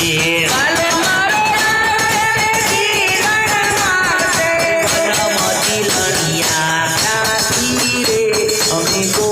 Share amigo.